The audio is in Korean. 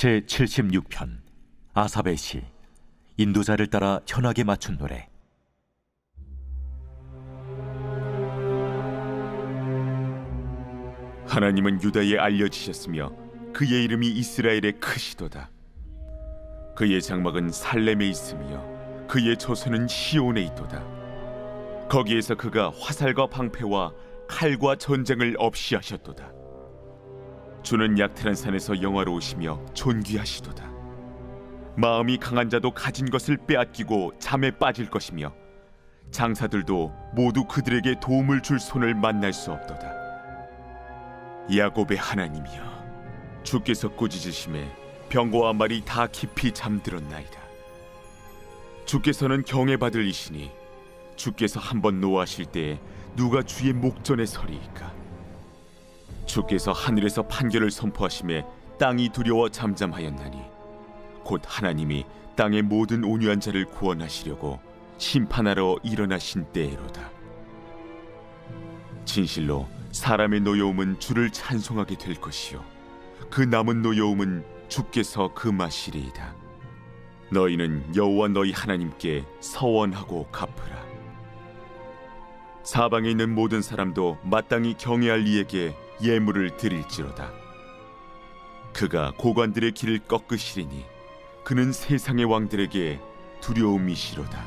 제 76편 아삽의 시 인도자를 따라 현악에 맞춘 노래 하나님은 유다에 알려지셨으며 그의 이름이 이스라엘의 크시도다. 그의 장막은 살렘에 있으며 그의 조소는 시온에 있도다. 거기에서 그가 화살과 방패와 칼과 전쟁을 없이 하셨도다. 주는 약탈한 산에서 영화로우시며 존귀하시도다. 마음이 강한 자도 가진 것을 빼앗기고 잠에 빠질 것이며 장사들도 모두 그들에게 도움을 줄 손을 만날 수 없도다. 야곱의 하나님이여 주께서 꾸짖으심에 병거와 말이 다 깊이 잠들었나이다 주께서는 경외받을 이시니 주께서 한번 노하실 때에 누가 주의 목전에 서리이까 주께서 하늘에서 판결을 선포하심에 땅이 두려워 잠잠하였나니 곧 하나님이 땅의 모든 온유한 자를 구원하시려고 심판하러 일어나신 때에로다. 진실로 사람의 노여움은 주를 찬송하게 될 것이요 그 남은 노여움은 주께서 금하시리이다. 너희는 여호와 너희 하나님께 서원하고 갚으라. 사방에 있는 모든 사람도 마땅히 경외할 이에게 예물을 드릴지로다. 그가 고관들의 길을 꺾으시리니 그는 세상의 왕들에게 두려움이시로다.